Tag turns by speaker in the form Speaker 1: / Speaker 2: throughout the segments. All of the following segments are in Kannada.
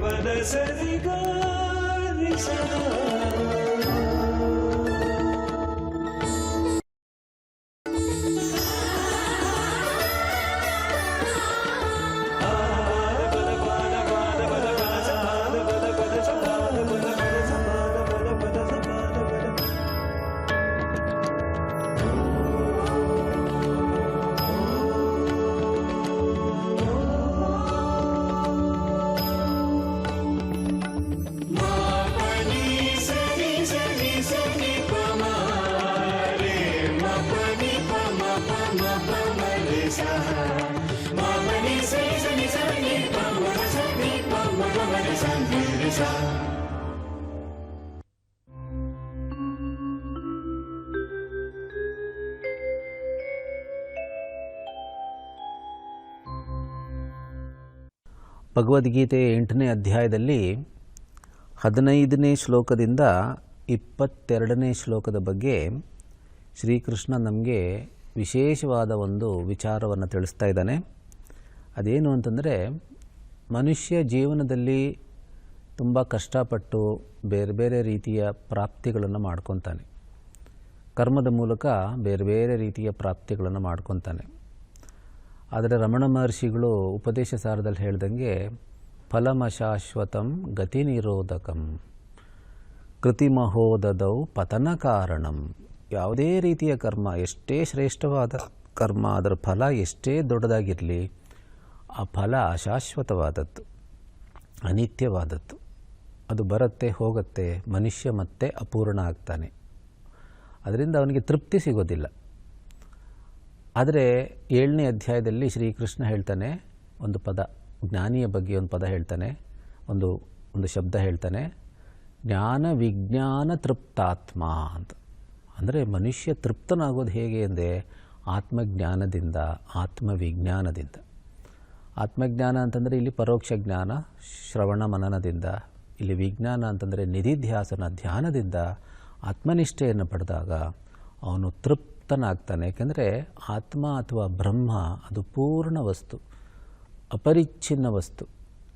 Speaker 1: ಪದ ಸರಿ
Speaker 2: ಭಗವದ್ಗೀತೆಯ ಎಂಟನೇ ಅಧ್ಯಾಯದಲ್ಲಿ ಹದಿನೈದನೇ ಶ್ಲೋಕದಿಂದ ಇಪ್ಪತ್ತೆರಡನೇ ಶ್ಲೋಕದ ಬಗ್ಗೆ ಶ್ರೀಕೃಷ್ಣ ನಮಗೆ ವಿಶೇಷವಾದ ಒಂದು ವಿಚಾರವನ್ನು ತಿಳಿಸ್ತಾ ಇದ್ದಾನೆ. ಅದೇನು ಅಂತಂದರೆ, ಮನುಷ್ಯ ಜೀವನದಲ್ಲಿ ತುಂಬ ಕಷ್ಟಪಟ್ಟು ಬೇರೆ ಬೇರೆ ರೀತಿಯ ಪ್ರಾಪ್ತಿಗಳನ್ನು ಮಾಡ್ಕೊತಾನೆ. ಕರ್ಮದ ಮೂಲಕ ಬೇರೆ ಬೇರೆ ರೀತಿಯ ಪ್ರಾಪ್ತಿಗಳನ್ನು ಮಾಡ್ಕೊತಾನೆ. ಆದರೆ ರಮಣ ಮಹರ್ಷಿಗಳು ಉಪದೇಶ ಸಾರದಲ್ಲಿ ಹೇಳ್ದಂಗೆ ಫಲಮಶಾಶ್ವತಂ ಗತಿ ನಿರೋಧಕಂ ಕೃತಿಮಹೋದದೌ ಪತನ ಕಾರಣಂ. ಯಾವುದೇ ರೀತಿಯ ಕರ್ಮ ಎಷ್ಟೇ ಶ್ರೇಷ್ಠವಾದ ಕರ್ಮ ಅದರ ಫಲ ಎಷ್ಟೇ ದೊಡ್ಡದಾಗಿರಲಿ, ಆ ಫಲ ಅಶಾಶ್ವತವಾದದ್ದು, ಅನಿತ್ಯವಾದದ್ದು. ಅದು ಬರುತ್ತೆ, ಹೋಗುತ್ತೆ, ಮನುಷ್ಯ ಮತ್ತೆ ಅಪೂರ್ಣ ಆಗ್ತಾನೆ. ಅದರಿಂದ ಅವನಿಗೆ ತೃಪ್ತಿ ಸಿಗೋದಿಲ್ಲ. ಆದರೆ ಏಳನೇ ಅಧ್ಯಾಯದಲ್ಲಿ ಶ್ರೀಕೃಷ್ಣ ಹೇಳ್ತಾನೆ, ಒಂದು ಪದ, ಜ್ಞಾನಿಯ ಬಗ್ಗೆ ಒಂದು ಪದ ಹೇಳ್ತಾನೆ, ಒಂದು ಒಂದು ಶಬ್ದ ಹೇಳ್ತಾನೆ, ಜ್ಞಾನ ವಿಜ್ಞಾನ ತೃಪ್ತಾತ್ಮ ಅಂತ. ಅಂದರೆ ಮನುಷ್ಯ ತೃಪ್ತನಾಗೋದು ಹೇಗೆ ಅಂದರೆ ಆತ್ಮಜ್ಞಾನದಿಂದ, ಆತ್ಮವಿಜ್ಞಾನದಿಂದ. ಆತ್ಮಜ್ಞಾನ ಅಂತಂದರೆ ಇಲ್ಲಿ ಪರೋಕ್ಷ ಜ್ಞಾನ, ಶ್ರವಣ ಮನನದಿಂದ, ಇಲ್ಲಿ ವಿಜ್ಞಾನ ಅಂತಂದರೆ ನಿಧಿಧ್ಯಾಸನ ಧ್ಯಾನದಿಂದ ಆತ್ಮನಿಷ್ಠೆಯನ್ನು ಪಡೆದಾಗ ಅವನು ತೃಪ್ತನಾಗ್ತಾನೆ ಯಾಕೆಂದರೆ ಆತ್ಮ ಅಥವಾ ಬ್ರಹ್ಮ ಅದು ಪೂರ್ಣ ವಸ್ತು, ಅಪರಿಚ್ಛಿನ್ನ ವಸ್ತು.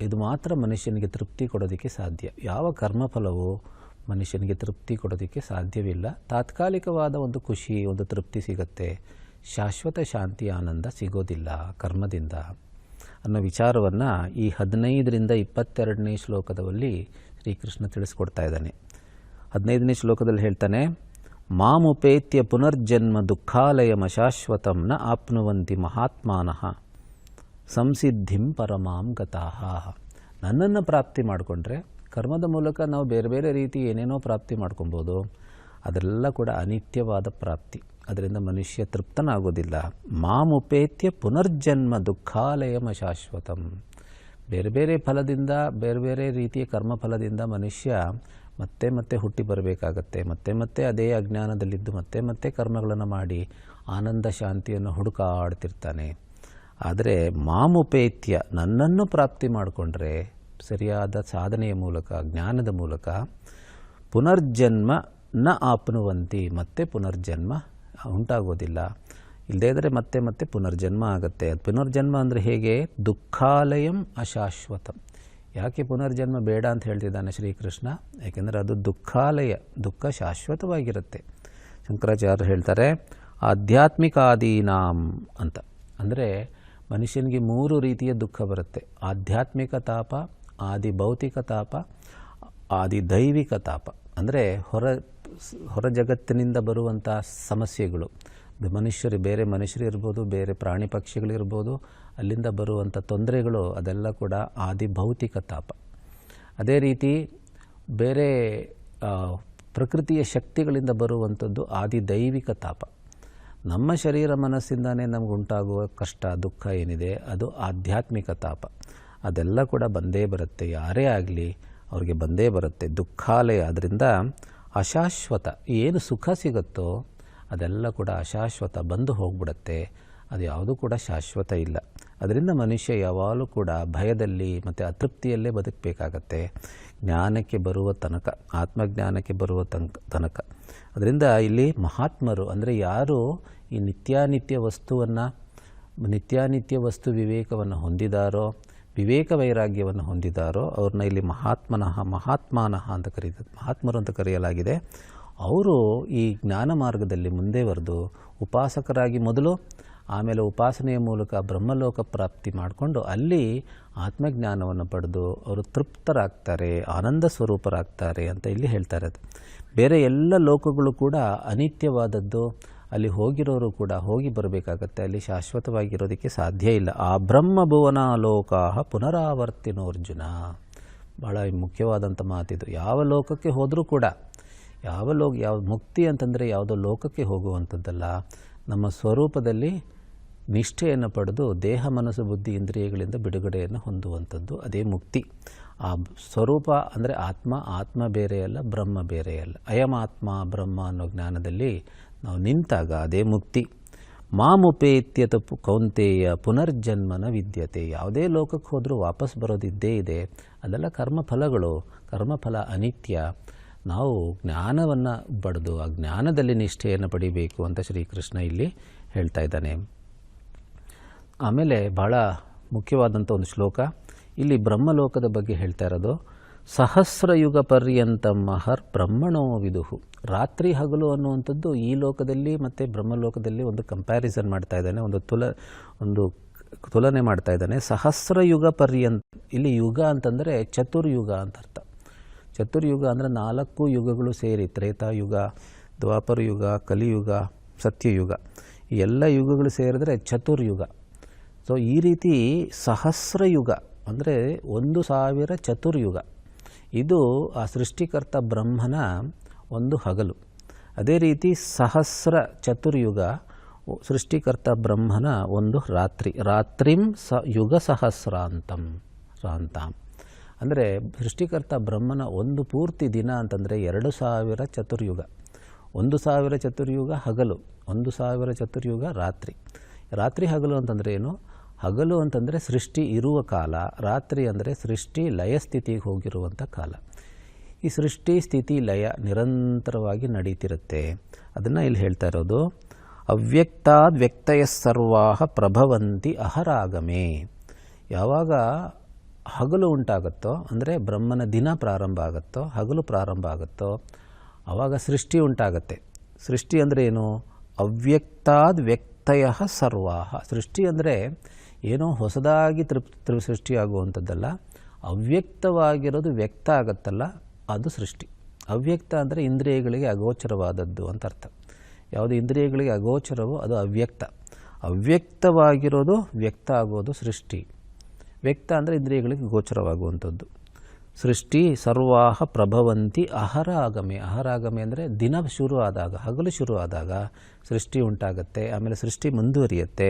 Speaker 2: ಇದು ಮಾತ್ರ ಮನುಷ್ಯನಿಗೆ ತೃಪ್ತಿ ಕೊಡೋದಕ್ಕೆ ಸಾಧ್ಯ. ಯಾವ ಕರ್ಮಫಲವು ಮನುಷ್ಯನಿಗೆ ತೃಪ್ತಿ ಕೊಡೋದಕ್ಕೆ ಸಾಧ್ಯವಿಲ್ಲ. ತಾತ್ಕಾಲಿಕವಾದ ಒಂದು ಖುಷಿ, ಒಂದು ತೃಪ್ತಿ ಸಿಗುತ್ತೆ. ಶಾಶ್ವತ ಶಾಂತಿ, ಆನಂದ ಸಿಗೋದಿಲ್ಲ ಕರ್ಮದಿಂದ. ಅನ್ನೋ ವಿಚಾರವನ್ನು ಈ ಹದಿನೈದರಿಂದ ಇಪ್ಪತ್ತೆರಡನೇ ಶ್ಲೋಕದಲ್ಲಿ ಶ್ರೀಕೃಷ್ಣ ತಿಳಿಸ್ಕೊಡ್ತಾ ಇದ್ದಾನೆ. ಹದಿನೈದನೇ ಶ್ಲೋಕದಲ್ಲಿ ಹೇಳ್ತಾನೆ ಮಾಮುಪೇತ್ಯ ಪುನರ್ಜನ್ಮ ದುಃಖಾಲಯಮಶಾಶ್ವತಂ ನ ಆಪ್ನುವಂತಿ ಮಹಾತ್ಮಾನಃ. ಸಂಸಿದ್ಧಿಂ ಪರಮಾಂ ಗತಾಹ. ನನ್ನನ್ನು ಪ್ರಾಪ್ತಿ ಮಾಡಿಕೊಂಡ್ರೆ ಕರ್ಮದ ಮೂಲಕ ನಾವು ಬೇರೆ ಬೇರೆ ರೀತಿ ಏನೇನೋ ಪ್ರಾಪ್ತಿ ಮಾಡ್ಕೊಬೋದು. ಅದೆಲ್ಲ ಕೂಡ ಅನಿತ್ಯವಾದ ಪ್ರಾಪ್ತಿ. ಅದರಿಂದ ಮನುಷ್ಯ ತೃಪ್ತನಾಗೋದಿಲ್ಲ. ಮಾಮುಪೇತ್ಯ ಪುನರ್ಜನ್ಮ ದುಃಖಾಲಯಮ ಶಾಶ್ವತಂ. ಬೇರೆ ಬೇರೆ ಫಲದಿಂದ, ಬೇರೆ ಬೇರೆ ರೀತಿಯ ಕರ್ಮಫಲದಿಂದ ಮನುಷ್ಯ ಮತ್ತೆ ಮತ್ತೆ ಹುಟ್ಟಿ ಬರಬೇಕಾಗತ್ತೆ, ಮತ್ತೆ ಮತ್ತೆ ಅದೇ ಅಜ್ಞಾನದಲ್ಲಿದ್ದು ಮತ್ತೆ ಮತ್ತೆ ಕರ್ಮಗಳನ್ನು ಮಾಡಿ ಆನಂದ ಶಾಂತಿಯನ್ನು ಹುಡುಕಾಡ್ತಿರ್ತಾನೆ. ಆದರೆ ಮಾಮುಪೇತ್ಯ ನನ್ನನ್ನು ಪ್ರಾಪ್ತಿ ಮಾಡಿಕೊಂಡ್ರೆ ಸರಿಯಾದ ಸಾಧನೆಯ ಮೂಲಕ, ಜ್ಞಾನದ ಮೂಲಕ ಪುನರ್ಜನ್ಮ ನ ಆಪ್ನುವಂತಿ ಮತ್ತೆ ಪುನರ್ಜನ್ಮ ಉಂಟಾಗೋದಿಲ್ಲ. ಇಲ್ಲದೇ ಇದ್ದರೆ ಮತ್ತೆ ಮತ್ತೆ ಪುನರ್ಜನ್ಮ ಆಗುತ್ತೆ. ಅದು ಪುನರ್ಜನ್ಮ ಅಂದರೆ ಹೇಗೆ? ದುಃಖಾಲಯಂ ಅಶಾಶ್ವತಂ. ಯಾಕೆ ಪುನರ್ಜನ್ಮ ಬೇಡ ಅಂತ ಹೇಳ್ತಿದ್ದಾನೆ ಶ್ರೀಕೃಷ್ಣ? ಯಾಕೆಂದರೆ ಅದು ದುಃಖಾಲಯ, ದುಃಖ ಶಾಶ್ವತವಾಗಿರುತ್ತೆ. ಶಂಕರಾಚಾರ್ಯರು ಹೇಳ್ತಾರೆ, ಆಧ್ಯಾತ್ಮಿಕಾದೀನಾಂ ಅಂತ. ಅಂದರೆ ಮನುಷ್ಯನಿಗೆ ಮೂರು ರೀತಿಯ ದುಃಖ ಬರುತ್ತೆ. ಆಧ್ಯಾತ್ಮಿಕ ತಾಪ, ಆದಿ ಭೌತಿಕ ತಾಪ, ಆದಿ ದೈವಿಕ ತಾಪ. ಅಂದರೆ ಹೊರ ಹೊರ ಜಗತ್ತಿನಿಂದ ಬರುವಂಥ ಸಮಸ್ಯೆಗಳು. ಮನುಷ್ಯರು ಬೇರೆ ಮನುಷ್ಯರು ಇರ್ಬೋದು, ಬೇರೆ ಪ್ರಾಣಿ ಪಕ್ಷಿಗಳಿರ್ಬೋದು ಅಲ್ಲಿಂದ ಬರುವಂಥ ತೊಂದರೆಗಳು ಅದೆಲ್ಲ ಕೂಡ ಆದಿ ಭೌತಿಕ ತಾಪ. ಅದೇ ರೀತಿ ಬೇರೆ ಪ್ರಕೃತಿಯ ಶಕ್ತಿಗಳಿಂದ ಬರುವಂಥದ್ದು ಆದಿ ದೈವಿಕ ತಾಪ. ನಮ್ಮ ಶರೀರ ಮನಸ್ಸಿಂದನೇ ನಮ್ಗೆ ಉಂಟಾಗುವ ಕಷ್ಟ, ದುಃಖ ಏನಿದೆ, ಅದು ಆಧ್ಯಾತ್ಮಿಕ ತಾಪ. ಅದೆಲ್ಲ ಕೂಡ ಬಂದೇ ಬರುತ್ತೆ. ಯಾರೇ ಆಗಲಿ ಅವ್ರಿಗೆ ಬಂದೇ ಬರುತ್ತೆ. ದುಃಖಾಲಯ ಅದರಿಂದ ಅಶಾಶ್ವತ, ಏನು ಸುಖ ಸಿಗುತ್ತೋ ಅದೆಲ್ಲ ಕೂಡ ಅಶಾಶ್ವತ ಬಂದು ಹೋಗ್ಬಿಡುತ್ತೆ. ಅದು ಯಾವುದೂ ಕೂಡ ಶಾಶ್ವತ ಇಲ್ಲ. ಅದರಿಂದ ಮನುಷ್ಯ ಯಾವಾಗಲೂ ಕೂಡ ಭಯದಲ್ಲಿ ಮತ್ತು ಅತೃಪ್ತಿಯಲ್ಲೇ ಬದುಕಬೇಕಾಗತ್ತೆ. ಜ್ಞಾನಕ್ಕೆ ಬರುವ ತನಕ, ಆತ್ಮಜ್ಞಾನಕ್ಕೆ ಬರುವ ತನಕ ತನಕ. ಅದರಿಂದ ಇಲ್ಲಿ ಮಹಾತ್ಮರು ಅಂದರೆ ಯಾರು ಈ ನಿತ್ಯಾನಿತ್ಯ ವಸ್ತುವನ್ನು, ನಿತ್ಯಾನಿತ್ಯ ವಸ್ತು ವಿವೇಕವನ್ನು ಹೊಂದಿದಾರೋ, ವಿವೇಕ ವೈರಾಗ್ಯವನ್ನು ಹೊಂದಿದಾರೋ, ಅವ್ರನ್ನ ಇಲ್ಲಿ ಮಹಾತ್ಮನಃ ಮಹಾತ್ಮಾನಃ ಅಂತ ಕರೀತ, ಮಹಾತ್ಮರು ಅಂತ ಕರೆಯಲಾಗಿದೆ. ಅವರು ಈ ಜ್ಞಾನ ಮಾರ್ಗದಲ್ಲಿ ಮುಂದೆ ಬರೆದು ಉಪಾಸಕರಾಗಿ ಮೊದಲು ಆಮೇಲೆ ಉಪಾಸನೆಯ ಮೂಲಕ ಬ್ರಹ್ಮಲೋಕ ಪ್ರಾಪ್ತಿ ಮಾಡಿಕೊಂಡು ಅಲ್ಲಿ ಆತ್ಮಜ್ಞಾನವನ್ನು ಪಡೆದು ಅವರು ತೃಪ್ತರಾಗ್ತಾರೆ, ಆನಂದ ಸ್ವರೂಪರಾಗ್ತಾರೆ ಅಂತ ಇಲ್ಲಿ ಹೇಳ್ತಾರೆ ಅದು ಬೇರೆ ಎಲ್ಲ ಲೋಕಗಳು ಕೂಡ ಅನಿತ್ಯವಾದದ್ದು, ಅಲ್ಲಿ ಹೋಗಿರೋರು ಕೂಡ ಹೋಗಿ ಬರಬೇಕಾಗತ್ತೆ, ಅಲ್ಲಿ ಶಾಶ್ವತವಾಗಿರೋದಕ್ಕೆ ಸಾಧ್ಯ ಇಲ್ಲ. ಆ ಬ್ರಹ್ಮಭುವನ ಲೋಕ ಪುನರಾವರ್ತಿನೋರ್ಜುನ. ಭಾಳ ಮುಖ್ಯವಾದಂಥ ಮಾತಿದು. ಯಾವ ಲೋಕಕ್ಕೆ ಹೋದರೂ ಕೂಡ ಯಾವ ಲೋಕ ಯಾವ ಮುಕ್ತಿ ಅಂತಂದರೆ ಯಾವುದೋ ಲೋಕಕ್ಕೆ ಹೋಗುವಂಥದ್ದಲ್ಲ, ನಮ್ಮ ಸ್ವರೂಪದಲ್ಲಿ ನಿಷ್ಠೆಯನ್ನು ಪಡೆದು ದೇಹ, ಮನಸ್ಸು, ಬುದ್ಧಿ, ಇಂದ್ರಿಯಗಳಿಂದ ಬಿಡುಗಡೆಯನ್ನು ಹೊಂದುವಂಥದ್ದು ಅದೇ ಮುಕ್ತಿ. ಆ ಸ್ವರೂಪ ಅಂದರೆ ಆತ್ಮ ಆತ್ಮ ಬೇರೆಯಲ್ಲ ಬ್ರಹ್ಮ ಬೇರೆಯಲ್ಲ ಅಯಮಾತ್ಮ ಬ್ರಹ್ಮ ಅನ್ನೋ ಜ್ಞಾನದಲ್ಲಿ ನಾವು ನಿಂತಾಗ ಅದೇ ಮುಕ್ತಿ. ಮಾಮುಪೇತ್ಯತ ಕೌಂತೆಯ ಪುನರ್ಜನ್ಮನ ವಿದ್ಯತೆ. ಯಾವುದೇ ಲೋಕಕ್ಕೆ ಹೋದರೂ ವಾಪಸ್ ಬರೋದಿದ್ದೇ ಇದೆ. ಅದೆಲ್ಲ ಕರ್ಮಫಲಗಳು, ಕರ್ಮಫಲ ಅನಿತ್ಯ. ನಾವು ಜ್ಞಾನವನ್ನು ಪಡೆದು ಆ ಜ್ಞಾನದಲ್ಲಿ ನಿಷ್ಠೆಯನ್ನು ಪಡಿಬೇಕು ಅಂತ ಶ್ರೀಕೃಷ್ಣ ಇಲ್ಲಿ ಹೇಳ್ತಾ ಇದ್ದಾನೆ. ಆಮೇಲೆ ಬಹಳ ಮುಖ್ಯವಾದಂಥ ಒಂದು ಶ್ಲೋಕ. ಇಲ್ಲಿ ಬ್ರಹ್ಮಲೋಕದ ಬಗ್ಗೆ ಹೇಳ್ತಾ ಇರೋದು, ಸಹಸ್ರಯುಗ ಪರ್ಯಂತ ಮಹರ್ ಬ್ರಹ್ಮಣೋ ವಿದುಹು. ರಾತ್ರಿ ಹಗಲು ಅನ್ನುವಂಥದ್ದು ಈ ಲೋಕದಲ್ಲಿ ಮತ್ತು ಬ್ರಹ್ಮಲೋಕದಲ್ಲಿ ಒಂದು ಕಂಪ್ಯಾರಿಸನ್ ಮಾಡ್ತಾ ಇದ್ದಾನೆ, ಒಂದು ತುಲ, ಒಂದು ತುಲನೆ ಮಾಡ್ತಾ ಇದ್ದಾನೆ. ಸಹಸ್ರಯುಗ ಪರ್ಯಂತ, ಇಲ್ಲಿ ಯುಗ ಅಂತಂದರೆ ಚತುರ್ಯುಗ ಅಂತ ಅರ್ಥ. ಚತುರ್ಯುಗ ಅಂದರೆ ನಾಲ್ಕು ಯುಗಗಳು ಸೇರಿ, ತ್ರೇತಾಯುಗ ದ್ವಾಪರ ಯುಗ ಕಲಿಯುಗ, ಸತ್ಯಯುಗ. ಎಲ್ಲ ಯುಗಗಳು ಸೇರಿದ್ರೆ ಚತುರ್ಯುಗ. ಸೊ ಈ ರೀತಿ ಸಹಸ್ರಯುಗ ಅಂದರೆ ಒಂದು ಸಾವಿರ ಚತುರ್ಯುಗ. ಇದು ಆ ಸೃಷ್ಟಿಕರ್ತ ಬ್ರಹ್ಮನ ಒಂದು ಹಗಲು. ಅದೇ ರೀತಿ ಸಹಸ್ರ ಚತುರ್ಯುಗ ಸೃಷ್ಟಿಕರ್ತ ಬ್ರಹ್ಮನ ಒಂದು ರಾತ್ರಿ. ರಾತ್ರಿಂ ಸ ಯುಗ ಸಹಸ್ರಾಂತಂ. ರಾಂತಾಂ ಅಂದರೆ ಸೃಷ್ಟಿಕರ್ತ ಬ್ರಹ್ಮನ ಒಂದು ಪೂರ್ತಿ ದಿನ ಅಂತಂದರೆ ಎರಡು ಸಾವಿರ ಚತುರ್ಯುಗ. ಒಂದು ಸಾವಿರ ಚತುರ್ಯುಗ ಹಗಲು, ಒಂದು ಸಾವಿರ ಚತುರ್ಯುಗ ರಾತ್ರಿ. ರಾತ್ರಿ ಹಗಲು ಅಂತಂದರೆ ಏನು? ಹಗಲು ಅಂತಂದರೆ ಸೃಷ್ಟಿ ಇರುವ ಕಾಲ, ರಾತ್ರಿ ಅಂದರೆ ಸೃಷ್ಟಿ ಲಯ ಸ್ಥಿತಿಗೆ ಹೋಗಿರುವಂಥ ಕಾಲ. ಈ ಸೃಷ್ಟಿ ಸ್ಥಿತಿ ಲಯ ನಿರಂತರವಾಗಿ ನಡೀತಿರುತ್ತೆ. ಅದನ್ನು ಇಲ್ಲಿ ಹೇಳ್ತಾ ಇರೋದು ಅವ್ಯಕ್ತಾದ್ ವ್ಯಕ್ತಯ ಸರ್ವಾಹ ಪ್ರಭವಂತಿ ಅಹರಾಗಮೇ. ಯಾವಾಗ ಹಗಲು ಉಂಟಾಗುತ್ತೋ, ಅಂದರೆ ಬ್ರಹ್ಮನ ದಿನ ಪ್ರಾರಂಭ ಆಗುತ್ತೋ, ಹಗಲು ಪ್ರಾರಂಭ ಆಗುತ್ತೋ ಆವಾಗ ಸೃಷ್ಟಿ ಉಂಟಾಗತ್ತೆ. ಸೃಷ್ಟಿ ಅಂದರೆ ಏನು? ಅವ್ಯಕ್ತಾದ ವ್ಯಕ್ತಯ ಸರ್ವಾಹ. ಸೃಷ್ಟಿ ಅಂದರೆ ಏನೋ ಹೊಸದಾಗಿ ತೃಪ್, ತೃ, ಸೃಷ್ಟಿಯಾಗುವಂಥದ್ದಲ್ಲ, ಅವ್ಯಕ್ತವಾಗಿರೋದು ವ್ಯಕ್ತ ಆಗತ್ತಲ್ಲ, ಅದು ಸೃಷ್ಟಿ. ಅವ್ಯಕ್ತ ಅಂದರೆ ಇಂದ್ರಿಯಗಳಿಗೆ ಅಗೋಚರವಾದದ್ದು ಅಂತ ಅರ್ಥ. ಯಾವುದು ಇಂದ್ರಿಯಗಳಿಗೆ ಅಗೋಚರವೋ ಅದು ಅವ್ಯಕ್ತ. ಅವ್ಯಕ್ತವಾಗಿರೋದು ವ್ಯಕ್ತ ಆಗೋದು ಸೃಷ್ಟಿ. ವ್ಯಕ್ತ ಅಂದರೆ ಇಂದ್ರಿಯಗಳಿಗೆ ಗೋಚರವಾಗುವಂಥದ್ದು. ಸೃಷ್ಟಿ ಸರ್ವಾಹ ಪ್ರಭವಂತಿ ಅಹರಾಗಮೆ. ಅಹರಾಗಮೆ ಅಂದರೆ ದಿನ ಶುರು ಆದಾಗ ಹಗಲು ಶುರು ಆದಾಗ ಸೃಷ್ಟಿ ಉಂಟಾಗತ್ತೆ, ಆಮೇಲೆ ಸೃಷ್ಟಿ ಮುಂದುವರಿಯುತ್ತೆ.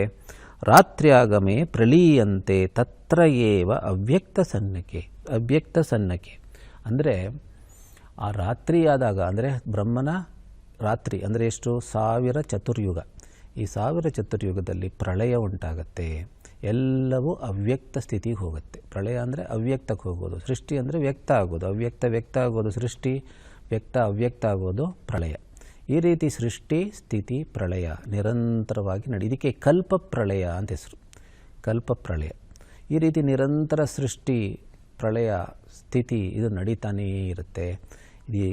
Speaker 2: ರಾತ್ರಿಯಾಗಮೆ ಪ್ರಲೀಯಂತೆ ತತ್ರ ಅವ್ಯಕ್ತ ಸನ್ನಕೆ. ಅವ್ಯಕ್ತ ಸನ್ನಕೆ ಅಂದರೆ ಆ ರಾತ್ರಿ ಆದಾಗ ಅಂದರೆ ಬ್ರಹ್ಮನ ರಾತ್ರಿ ಅಂದರೆ ಎಷ್ಟು? ಸಾವಿರ ಚತುರ್ಯುಗ. ಈ ಸಾವಿರ ಚತುರ್ಯುಗದಲ್ಲಿ ಪ್ರಳಯ ಉಂಟಾಗತ್ತೆ. ಎಲ್ಲವೂ ಅವ್ಯಕ್ತ ಸ್ಥಿತಿಗೆ ಹೋಗುತ್ತೆ. ಪ್ರಳಯ ಅಂದರೆ ಅವ್ಯಕ್ತಕ್ಕೆ ಹೋಗೋದು, ಸೃಷ್ಟಿ ಅಂದರೆ ವ್ಯಕ್ತ ಆಗೋದು, ಅವ್ಯಕ್ತ ವ್ಯಕ್ತ ಆಗೋದು ಸೃಷ್ಟಿ, ವ್ಯಕ್ತ ಅವ್ಯಕ್ತ ಆಗೋದು ಪ್ರಳಯ. ಈ ರೀತಿ ಸೃಷ್ಟಿ, ಸ್ಥಿತಿ, ಪ್ರಳಯ ನಿರಂತರವಾಗಿ ನಡೆಯ ಇದಕ್ಕೆ ಕಲ್ಪ ಪ್ರಳಯ ಅಂತ ಹೆಸರು. ಕಲ್ಪ ಪ್ರಳಯ. ಈ ರೀತಿ ನಿರಂತರ ಸೃಷ್ಟಿ, ಪ್ರಳಯ, ಸ್ಥಿತಿ ಇದು ನಡೀತಾನೇ ಇರುತ್ತೆ. ಈ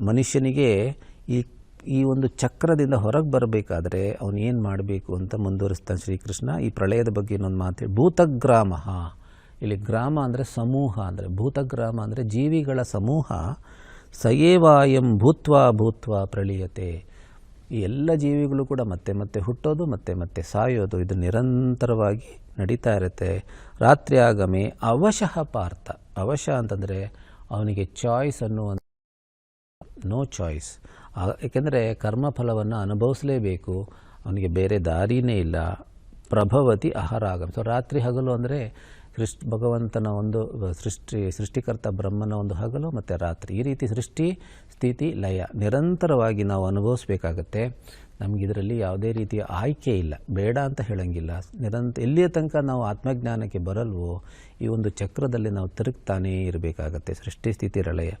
Speaker 2: ಮನುಷ್ಯನಿಗೆ ಈ ಈ ಒಂದು ಚಕ್ರದಿಂದ ಹೊರಗೆ ಬರಬೇಕಾದ್ರೆ ಅವನು ಏನು ಮಾಡಬೇಕು ಅಂತ ಮುಂದುವರಿಸ್ತಾನೆ ಶ್ರೀಕೃಷ್ಣ. ಈ ಪ್ರಳಯದ ಬಗ್ಗೆ ಇನ್ನೊಂದು ಮಾತು ಭೂತಗ್ರಾಮ. ಇಲ್ಲಿ ಗ್ರಾಮ ಅಂದರೆ ಸಮೂಹ ಅಂದರೆ, ಭೂತಗ್ರಾಮ ಅಂದರೆ ಜೀವಿಗಳ ಸಮೂಹ. ಸಯೇವಾಯಂ ಭೂತ್ವ ಭೂತ್ವ ಪ್ರಳೀಯತೆ. ಈ ಎಲ್ಲ ಜೀವಿಗಳು ಕೂಡ ಮತ್ತೆ ಮತ್ತೆ ಹುಟ್ಟೋದು, ಮತ್ತೆ ಮತ್ತೆ ಸಾಯೋದು, ಇದು ನಿರಂತರವಾಗಿ ನಡೀತಾ ಇರುತ್ತೆ. ರಾತ್ರಿ ಆಗಮೆ ಅವಶಃ ಪಾರ್ಥ. ಅವಶ ಅಂತಂದರೆ ಅವನಿಗೆ ಚಾಯ್ಸ್ ಅನ್ನುವಂಥ ನೋ ಚಾಯ್ಸ್ ಏಕೆಂದರೆ ಕರ್ಮಫಲವನ್ನು ಅನುಭವಿಸಲೇಬೇಕು. ಅವನಿಗೆ ಬೇರೆ ದಾರಿನೇ ಇಲ್ಲ. ಪ್ರಭವತಿ ಆಹಾರ ಸೊ ರಾತ್ರಿ ಹಗಲು ಅಂದರೆ ಸೃಷ್ಟಿ ಭಗವಂತನ ಒಂದು ಸೃಷ್ಟಿ, ಸೃಷ್ಟಿಕರ್ತ ಬ್ರಹ್ಮನ ಒಂದು ಹಗಲು ಮತ್ತು ರಾತ್ರಿ. ಈ ರೀತಿ ಸೃಷ್ಟಿ, ಸ್ಥಿತಿ, ಲಯ ನಿರಂತರವಾಗಿ ನಾವು ಅನುಭವಿಸ್ಬೇಕಾಗತ್ತೆ. ನಮಗೆ ಇದರಲ್ಲಿ ಯಾವುದೇ ರೀತಿಯ ಆಯ್ಕೆ ಇಲ್ಲ. ಬೇಡ ಅಂತ ಹೇಳಂಗಿಲ್ಲ. ನಿರಂತ, ಎಲ್ಲಿಯ ತನಕ ನಾವು ಆತ್ಮಜ್ಞಾನಕ್ಕೆ ಬರಲ್ವೋ, ಈ ಒಂದು ಚಕ್ರದಲ್ಲಿ ನಾವು ತಿರುಗ್ತಾನೇ ಇರಬೇಕಾಗತ್ತೆ ಸೃಷ್ಟಿ, ಸ್ಥಿತಿ ರಳಯ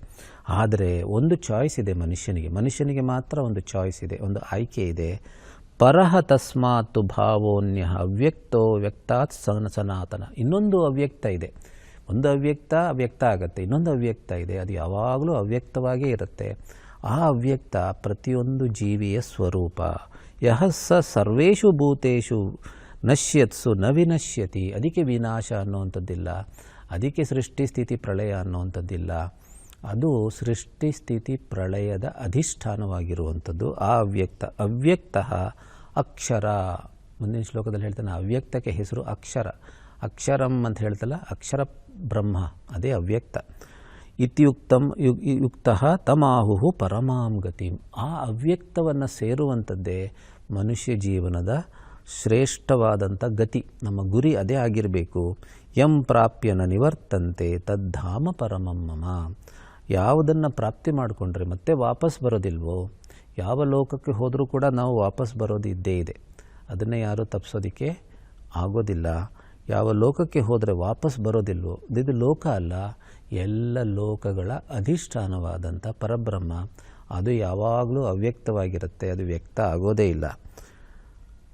Speaker 2: ಆದರೆ ಒಂದು ಚಾಯ್ಸ್ ಇದೆ ಮನುಷ್ಯನಿಗೆ. ಮನುಷ್ಯನಿಗೆ ಮಾತ್ರ ಒಂದು ಚಾಯ್ಸ್ ಇದೆ, ಒಂದು ಆಯ್ಕೆ ಇದೆ. ಪರಹ ತಸ್ಮಾತ್ ಭಾವೋನ್ಯ ಅವ್ಯಕ್ತೋ ವ್ಯಕ್ತಾತ್ ಸನ ಸನಾತನ. ಇನ್ನೊಂದು ಅವ್ಯಕ್ತ ಇದೆ. ಒಂದು ಅವ್ಯಕ್ತ ಅವ್ಯಕ್ತ ಆಗುತ್ತೆ. ಇನ್ನೊಂದು ಅವ್ಯಕ್ತ ಇದೆ. ಅದು ಯಾವಾಗಲೂ ಅವ್ಯಕ್ತವಾಗೇ ಇರುತ್ತೆ. ಆ ಅವ್ಯಕ್ತ ಪ್ರತಿಯೊಂದು ಜೀವಿಯ ಸ್ವರೂಪ. ಯಹ ಸ ಸರ್ವೇಷು ಭೂತೇಶು ನಶ್ಯತ್ಸು ನ ವಿನಶ್ಯತಿ. ಅದಕ್ಕೆ ವಿನಾಶ ಅನ್ನುವಂಥದ್ದಿಲ್ಲ. ಅದಕ್ಕೆ ಸೃಷ್ಟಿ ಸ್ಥಿತಿ ಪ್ರಳಯ ಅನ್ನುವಂಥದ್ದಿಲ್ಲ. ಅದು ಸೃಷ್ಟಿ ಸ್ಥಿತಿ ಪ್ರಳಯದ ಅಧಿಷ್ಠಾನವಾಗಿರುವಂಥದ್ದು. ಆ ಅವ್ಯಕ್ತ ಅವ್ಯಕ್ತ ಅಕ್ಷರ. ಮುಂದಿನ ಶ್ಲೋಕದಲ್ಲಿ ಹೇಳ್ತಾನೆ, ಅವ್ಯಕ್ತಕ್ಕೆ ಹೆಸರು ಅಕ್ಷರ. ಅಕ್ಷರಂ ಅಂತ ಹೇಳ್ತಲ್ಲ, ಅಕ್ಷರ ಬ್ರಹ್ಮ, ಅದೇ ಅವ್ಯಕ್ತ. ಇತ್ಯುಕ್ತಂ ಯು, ಯುಕ್ತ ತಮಾಹು ಪರಮಾಂ ಗತಿಂ. ಆ ಅವ್ಯಕ್ತವನ್ನು ಸೇರುವಂಥದ್ದೇ ಮನುಷ್ಯ ಜೀವನದ ಶ್ರೇಷ್ಠವಾದಂಥ ಗತಿ. ನಮ್ಮ ಗುರಿ ಅದೇ ಆಗಿರಬೇಕು. ಯಂ ಪ್ರಾಪ್ಯನ ನಿವರ್ತಂತೆ ತದ್ಧಾಮ ಪರಮಂ ಮಮ. ಯಾವುದನ್ನು ಪ್ರಾಪ್ತಿ ಮಾಡಿಕೊಂಡ್ರೆ ಮತ್ತೆ ವಾಪಸ್ ಬರೋದಿಲ್ವೋ? ಯಾವ ಲೋಕಕ್ಕೆ ಹೋದರೂ ಕೂಡ ನಾವು ವಾಪಸ್ ಬರೋದು ಇದ್ದೇ ಇದೆ. ಅದನ್ನು ಯಾರೂ ತಪ್ಪಿಸೋದಕ್ಕೆ ಆಗೋದಿಲ್ಲ. ಯಾವ ಲೋಕಕ್ಕೆ ಹೋದರೆ ವಾಪಸ್ ಬರೋದಿಲ್ವೋ, ಇದು ಲೋಕ ಅಲ್ಲ, ಎಲ್ಲ ಲೋಕಗಳ ಅಧಿಷ್ಠಾನವಾದಂಥ ಪರಬ್ರಹ್ಮ. ಅದು ಯಾವಾಗಲೂ ಅವ್ಯಕ್ತವಾಗಿರುತ್ತೆ, ಅದು ವ್ಯಕ್ತ ಆಗೋದೇ ಇಲ್ಲ.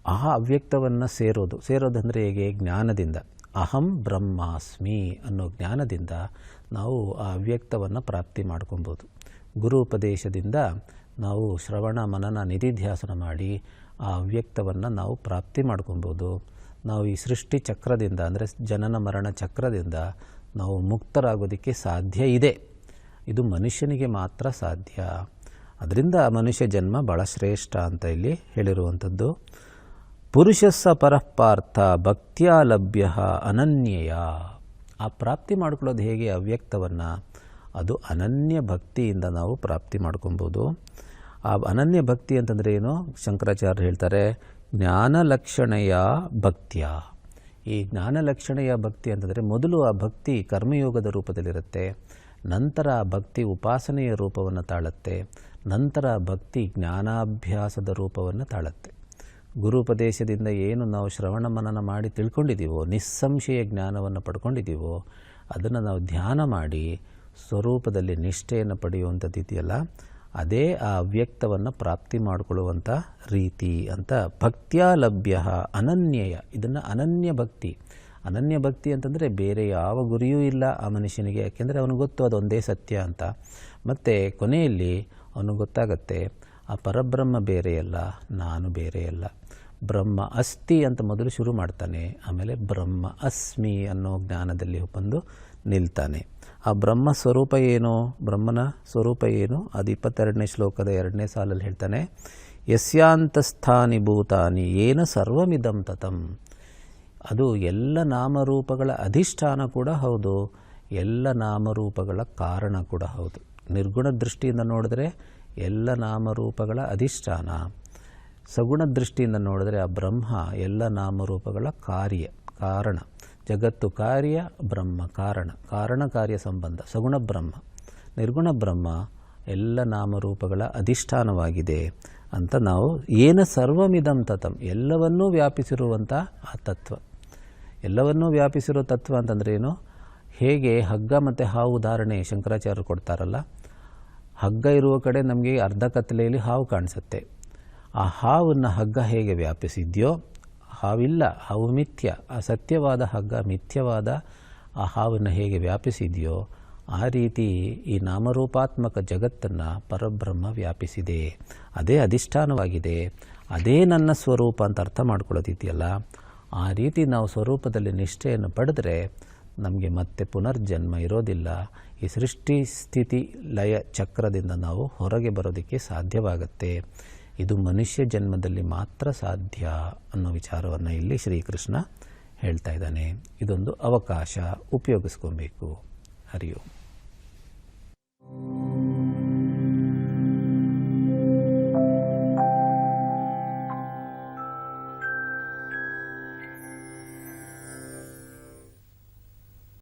Speaker 2: ಆ ಅವ್ಯಕ್ತವನ್ನು ಸೇರೋದು, ಸೇರೋದಂದರೆ ಹೇಗೆ? ಜ್ಞಾನದಿಂದ. ಅಹಂ ಬ್ರಹ್ಮಾಸ್ಮಿ ಅನ್ನೋ ಜ್ಞಾನದಿಂದ ನಾವು ಆ ಅವ್ಯಕ್ತವನ್ನು ಪ್ರಾಪ್ತಿ ಮಾಡ್ಕೊಬೋದು. ಗುರು ಉಪದೇಶದಿಂದ ನಾವು ಶ್ರವಣ ಮನನ ನಿಧಿಧ್ಯಾಸನ ಮಾಡಿ ಆ ಅವ್ಯಕ್ತವನ್ನು ನಾವು ಪ್ರಾಪ್ತಿ ಮಾಡ್ಕೊಬೋದು. ನಾವು ಈ ಸೃಷ್ಟಿ ಚಕ್ರದಿಂದ ಅಂದರೆ ಜನನ ಮರಣ ಚಕ್ರದಿಂದ ನಾವು ಮುಕ್ತರಾಗೋದಕ್ಕೆ ಸಾಧ್ಯ ಇದೆ. ಇದು ಮನುಷ್ಯನಿಗೆ ಮಾತ್ರ ಸಾಧ್ಯ. ಅದರಿಂದ ಮನುಷ್ಯ ಜನ್ಮ ಭಾಳ ಶ್ರೇಷ್ಠ ಅಂತ ಇಲ್ಲಿ ಹೇಳಿರುವಂಥದ್ದು. ಪುರುಷಸ್ಸ ಪರಃಪಾರ್ಥ ಭಕ್ತಿಯ ಲಭ್ಯ ಅನನ್ಯಯ. ಆ ಪ್ರಾಪ್ತಿ ಮಾಡ್ಕೊಳ್ಳೋದು ಹೇಗೆ? ಅವ್ಯಕ್ತವನ್ನು ಅದು ಅನನ್ಯ ಭಕ್ತಿಯಿಂದ ನಾವು ಪ್ರಾಪ್ತಿ ಮಾಡ್ಕೊಬೋದು. ಆ ಅನನ್ಯ ಭಕ್ತಿ ಅಂತಂದರೆ ಏನು? ಶಂಕರಾಚಾರ್ಯರು ಹೇಳ್ತಾರೆ ಜ್ಞಾನಲಕ್ಷಣೆಯ ಭಕ್ತಿಯ. ಈ ಜ್ಞಾನಲಕ್ಷಣೆಯ ಭಕ್ತಿ ಅಂತಂದರೆ ಮೊದಲು ಆ ಭಕ್ತಿ ಕರ್ಮಯೋಗದ ರೂಪದಲ್ಲಿರುತ್ತೆ, ನಂತರ ಆ ಭಕ್ತಿ ಉಪಾಸನೆಯ ರೂಪವನ್ನು ತಾಳುತ್ತೆ, ನಂತರ ಭಕ್ತಿ ಜ್ಞಾನಾಭ್ಯಾಸದ ರೂಪವನ್ನು ತಾಳುತ್ತೆ. ಗುರುಪದೇಶದಿಂದ ಏನು ನಾವು ಶ್ರವಣ ಮನನ ಮಾಡಿ ತಿಳ್ಕೊಂಡಿದ್ದೀವೋ ನಿಸ್ಸಂಶಯ ಜ್ಞಾನವನ್ನು ಪಡ್ಕೊಂಡಿದ್ದೀವೋ ಅದನ್ನು ನಾವು ಧ್ಯಾನ ಮಾಡಿ ಸ್ವರೂಪದಲ್ಲಿ ನಿಷ್ಠೆಯನ್ನು ಪಡೆಯುವಂಥದ್ದು ಇದೆಯಲ್ಲ ಅದೇ ಆ ಅವ್ಯಕ್ತವನ್ನು ಪ್ರಾಪ್ತಿ ಮಾಡಿಕೊಳ್ಳುವಂಥ ರೀತಿ ಅಂತ ಭಕ್ತಿಯ ಅನನ್ಯಯ. ಇದನ್ನು ಅನನ್ಯ ಭಕ್ತಿ. ಅನನ್ಯ ಭಕ್ತಿ ಅಂತಂದರೆ ಬೇರೆ ಯಾವ ಗುರಿಯೂ ಇಲ್ಲ ಆ ಮನುಷ್ಯನಿಗೆ. ಯಾಕೆಂದರೆ ಅವನಿಗೆ ಗೊತ್ತು ಅದೊಂದೇ ಸತ್ಯ ಅಂತ. ಮತ್ತು ಕೊನೆಯಲ್ಲಿ ಅವನಿಗೆ ಗೊತ್ತಾಗತ್ತೆ, ಆ ಪರಬ್ರಹ್ಮ ಬೇರೆಯಲ್ಲ, ನಾನು ಬೇರೆಯಲ್ಲ. ಬ್ರಹ್ಮ ಅಸ್ತಿ ಅಂತ ಮೊದಲು ಶುರು ಮಾಡ್ತಾನೆ. ಆಮೇಲೆ ಬ್ರಹ್ಮ ಅಸ್ಮಿ ಅನ್ನೋ ಜ್ಞಾನದಲ್ಲಿ ಬಂದು ನಿಲ್ತಾನೆ. ಆ ಬ್ರಹ್ಮ ಸ್ವರೂಪ ಏನು? ಬ್ರಹ್ಮನ ಸ್ವರೂಪ ಏನು? ಅದು ಇಪ್ಪತ್ತೆರಡನೇ ಶ್ಲೋಕದ ಎರಡನೇ ಸಾಲಲ್ಲಿ ಹೇಳ್ತಾನೆ, ಯಸ್ಯಾಂತಸ್ಥಾನಿ ಭೂತಾನಿ, ಏನ ಸರ್ವಮಿದಂ ತತಂ. ಅದು ಎಲ್ಲ ನಾಮರೂಪಗಳ ಅಧಿಷ್ಠಾನ ಕೂಡ ಹೌದು, ಎಲ್ಲ ನಾಮರೂಪಗಳ ಕಾರಣ ಕೂಡ ಹೌದು. ನಿರ್ಗುಣ ದೃಷ್ಟಿಯಿಂದ ನೋಡಿದ್ರೆ ಎಲ್ಲ ನಾಮರೂಪಗಳ ಅಧಿಷ್ಠಾನ, ಸಗುಣ ದೃಷ್ಟಿಯಿಂದ ನೋಡಿದ್ರೆ ಆ ಬ್ರಹ್ಮ ಎಲ್ಲ ನಾಮರೂಪಗಳ ಕಾರ್ಯ, ಕಾರಣ. ಜಗತ್ತು ಕಾರ್ಯ ಬ್ರಹ್ಮ ಕಾರಣ. ಕಾರಣ, ಕಾರ್ಯ ಸಂಬಂಧ. ಸಗುಣ ಬ್ರಹ್ಮ. ನಿರ್ಗುಣ ಬ್ರಹ್ಮ ಎಲ್ಲ ನಾಮರೂಪಗಳ ಅಧಿಷ್ಠಾನವಾಗಿದೆ ಅಂತ ನಾವು ಏನ ಸರ್ವಮಿದಂ ತತಂ. ಎಲ್ಲವನ್ನೂ ವ್ಯಾಪಿಸಿರುವಂಥ ಆ ತತ್ವ. ಎಲ್ಲವನ್ನೂ ವ್ಯಾಪಿಸಿರೋ ತತ್ವ ಅಂತಂದ್ರೆ ಏನು? ಹೇಗೆ ಹಗ್ಗ ಮತ್ತು ಹಾವು ಉದಾಹರಣೆ ಶಂಕರಾಚಾರ್ಯರು ಕೊಡ್ತಾರಲ್ಲ? ಹಗ್ಗ ಇರುವ ಕಡೆ ನಮಗೆ ಅರ್ಧ ಕತ್ತಲೆಯಲ್ಲಿ ಹಾವು ಕಾಣಿಸುತ್ತೆ. ಆ ಹಾವನ್ನು ಹಗ್ಗ ಹೇಗೆ ವ್ಯಾಪಿಸಿದೆಯೋ ಹಾವಿಲ್ಲ, ಹಾವು ಮಿಥ್ಯ ಆ ಹಗ್ಗ, ಮಿಥ್ಯವಾದ ಆ ಹಾವನ್ನು ಹೇಗೆ ವ್ಯಾಪಿಸಿದೆಯೋ ಆ ರೀತಿ ಈ ನಾಮರೂಪಾತ್ಮಕ ಜಗತ್ತನ್ನು ಪರಬ್ರಹ್ಮ ವ್ಯಾಪಿಸಿದೆ. ಅದೇ ಅಧಿಷ್ಠಾನವಾಗಿದೆ. ಅದೇ ನನ್ನ ಸ್ವರೂಪ ಅಂತ ಅರ್ಥ ಮಾಡ್ಕೊಳ್ಳೋದಿದೆಯಲ್ಲ? ಆ ರೀತಿ ನಾವು ಸ್ವರೂಪದಲ್ಲಿ ನಿಷ್ಠೆಯನ್ನು ಪಡೆದ್ರೆ ನಮಗೆ ಮತ್ತೆ ಪುನರ್ಜನ್ಮ ಇರೋದಿಲ್ಲ. ಈ ಸೃಷ್ಟಿ ಸ್ಥಿತಿ ಲಯ ಚಕ್ರದಿಂದ ನಾವು ಹೊರಗೆ ಬರೋದಕ್ಕೆ ಸಾಧ್ಯವಾಗತ್ತೆ. ಇದು ಮನುಷ್ಯ ಜನ್ಮದಲ್ಲಿ ಮಾತ್ರ ಸಾಧ್ಯ ಅನ್ನೋ ವಿಚಾರವನ್ನು ಇಲ್ಲಿ ಶ್ರೀಕೃಷ್ಣ ಹೇಳ್ತಾ ಇದ್ದಾನೆ. ಇದೊಂದು ಅವಕಾಶ ಉಪಯೋಗಿಸ್ಕೊಬೇಕು. ಹರಿಯೋ.